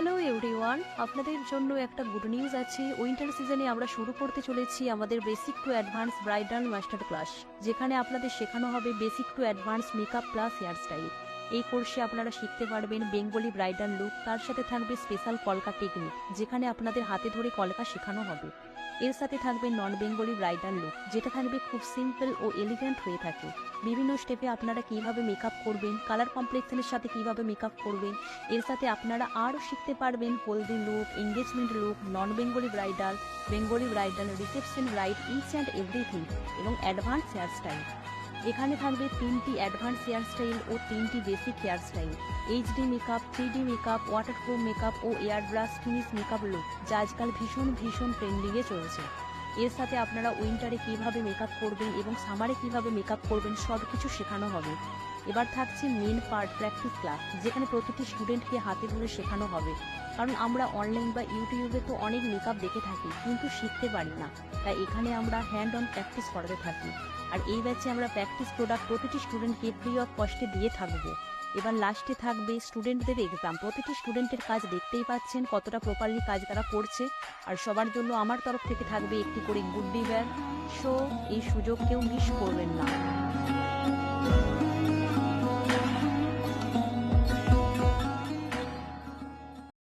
Hello everyone, আপনাদের জন্য একটা গুড নিউজ আছে। উইন্টার সিজনে আমরা শুরু করতে চলেছি আমাদের basic to advance bridal master class যেখানে আপনাদের শেখানো হবে basic to advance makeup plus hair style এই কোর্সে আপনারা শিখতে পারবেন বেঙ্গলি ব্রাইডাল লুক তার সাথে থাকবে স্পেশাল কলকা টেকনিক যেখানে আপনাদের হাতে ধরে কলকা শেখানো হবে। এর সাথে থাকবে নন বেঙ্গলি ব্রাইডাল লুক, যেটা থাকবে খুব সিম্পল ও এলিগেন্ট হয়ে থাকে। বিভিন্ন স্টেপে আপনারা কীভাবে মেকআপ করবেন কালার কমপ্লেক্সনের সাথে কীভাবে মেকআপ করবেন, এর সাথে আপনারা আরও শিখতে পারবেন haldi look engagement look non Bengali bridal Bengali bridal reception bride each and everything এবং অ্যাডভান্স হেয়ার স্টাইল এখানে থাকবে তিনটি অ্যাডভান্স হেয়ার স্টাইল ও তিনটি basic hair style HD makeup three D makeup waterproof makeup ও air brush finish makeup look যা আজকাল ভীষণ ভীষণ ট্রেন্ডিংয়ে চলছে। এর সাথে আপনারা উইন্টারে কীভাবে মেকআপ করবেন এবং সামারে কীভাবে মেকআপ করবেন সব কিছু শেখানো হবে। এবার থাকছে মেন পার্ট প্র্যাকটিস ক্লাস যেখানে প্রতিটি স্টুডেন্টকে হাতে ধরে শেখানো হবে। কারণ আমরা অনলাইন বা ইউটিউবে তো অনেক মেকআপ দেখে থাকি, কিন্তু শিখতে পারি না। তাই এখানে আমরা হ্যান্ড অন প্র্যাকটিস করাতে থাকি। আর এই ব্যাচে আমরা প্র্যাকটিস প্রোডাক্ট প্রতিটি স্টুডেন্টকে ফ্রি অফ কস্টে দিয়ে থাকব। এবার লাস্টে থাকবে স্টুডেন্টদের এক্সাম প্রতিটি স্টুডেন্টের কাজ দেখতেই পাচ্ছেন কতটা প্রপারলি কাজ তারা করছে। আর সবার জন্য আমার তরফ থেকে থাকবে একটি করে গুড ডি ব্যাগ সো এই সুযোগ কেউ মিস করবেন না।